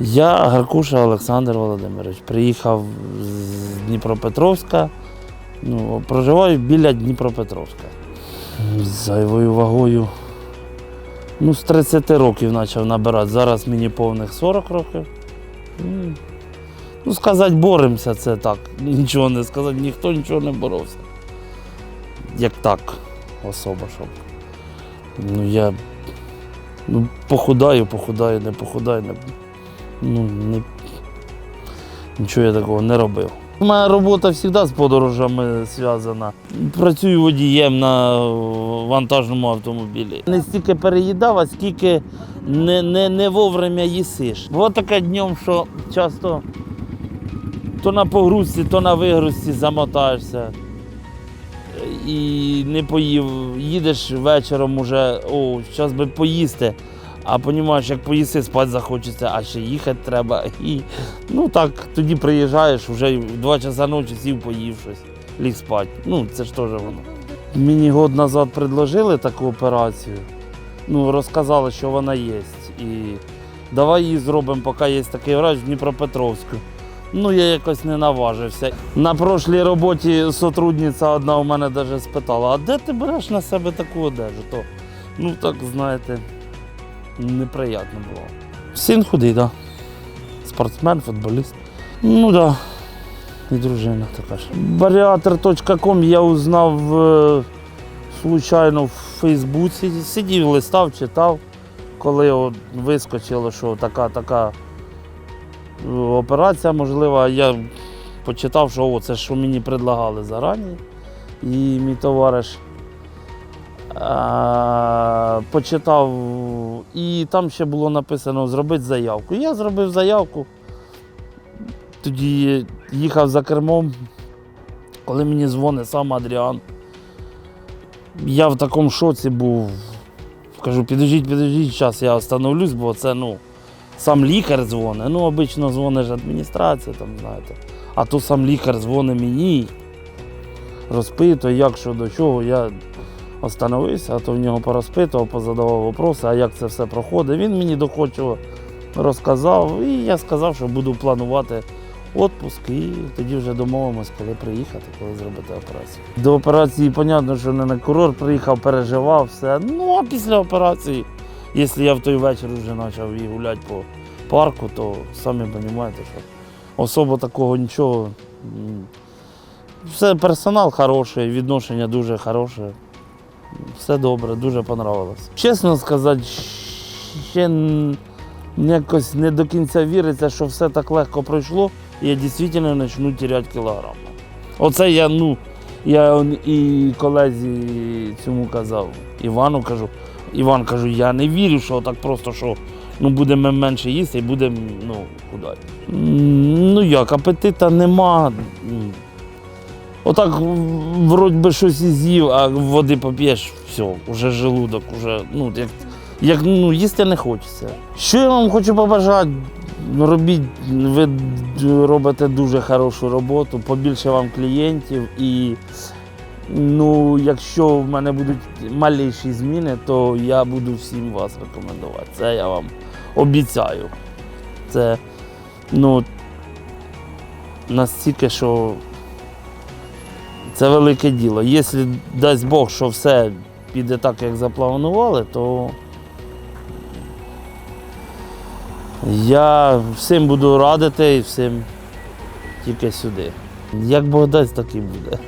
Я Гаркуша Олександр Володимирович. Приїхав з Дніпропетровська. Ну, проживаю біля Дніпропетровська. З зайвою вагою. Ну, з 30 років почав набирати. Зараз мені повних 40 років. Ну, сказати, боремося, це так. Нічого не сказати, ніхто нічого не боровся. Як так, особа, щоб. Ну, я ну, похудаю, похудаю, не похудаю, не, ну, не, нічого я такого не робив. Моя робота завжди з подорожами зв'язана. Працюю водієм на вантажному автомобілі. Не стільки переїдав, а скільки не, не, не вовремя їсиш. Було таке днем, що часто то на погрузці, то на вигрузці замотаєшся. І не поїв. Їдеш вечором уже, о, зараз би поїсти. А розумієш, як поїсти, спати захочеться, а ще їхати треба. І ну так, тоді приїжджаєш, вже в 2 часа ночі сів, поїв щось, ліг спати. Ну, це ж теж воно. Мені год назад предложили таку операцію. Ну, розказали, що вона є. І давай її зробимо, поки є такий врач в Дніпропетровську. Ну, я якось не наважився. На прошлій роботі сотрудниця одна у мене навіть спитала, а де ти береш на себе таку одежу? То, ну так, знаєте, неприємно було. Син худий, так. Да. Спортсмен, футболіст. Ну так. Да. І дружина така ж. Баріатр.ком я узнав е, случайно в Фейсбуці. Сидів, листав, читав, коли от вискочило, що така, така е, операція можлива. Я почитав, що о, це що мені предлагали зарані. І мій товариш а, почитав, і там ще було написано зробити заявку. Я зробив заявку. Тоді їхав за кермом, коли мені дзвонить сам Адріан. Я в такому шоці був. Кажу, підождіть, підождіть, зараз я остановлюсь, бо це ну, сам лікар дзвонить. Ну, обично дзвонить адміністрація, там, знаєте. А то сам лікар дзвонить мені, розпитує, як що до чого. Я остановився, а то в нього порозпитував, позадавав вопроси, а як це все проходить. Він мені доходчиво розказав, і я сказав, що буду планувати відпуск, і тоді вже домовимось, коли приїхати, коли зробити операцію. До операції, зрозуміло, що не на курорт приїхав, переживав все. Ну а після операції, якщо я в той вечір вже почав і гуляти по парку, то самі розумієте, що особо такого нічого. Все персонал хороший, відношення дуже хороше. Все добре, дуже понравилось. Чесно сказати, ще якось не до кінця віриться, що все так легко пройшло, і я дійсно почну теряти кілограми. Оце я, ну, я і колезі цьому казав, Івану кажу. Іван кажу, я не вірю, що так просто, що ну, будемо менше їсти і будемо ну, худати. Ну як, апетита нема. Отак, вроді би щось і з'їв, а води поп'єш, все, вже желудок, вже, ну, як, як ну, їсти не хочеться. Що я вам хочу побажати? Робіть, ви робите дуже хорошу роботу, побільше вам клієнтів і ну, якщо в мене будуть маліші зміни, то я буду всім вас рекомендувати. Це я вам обіцяю. Це ну, настільки, що це велике діло. Якщо дасть Бог, що все піде так, як запланували, то я всім буду радити і всім тільки сюди. Як Бог дасть, так і буде.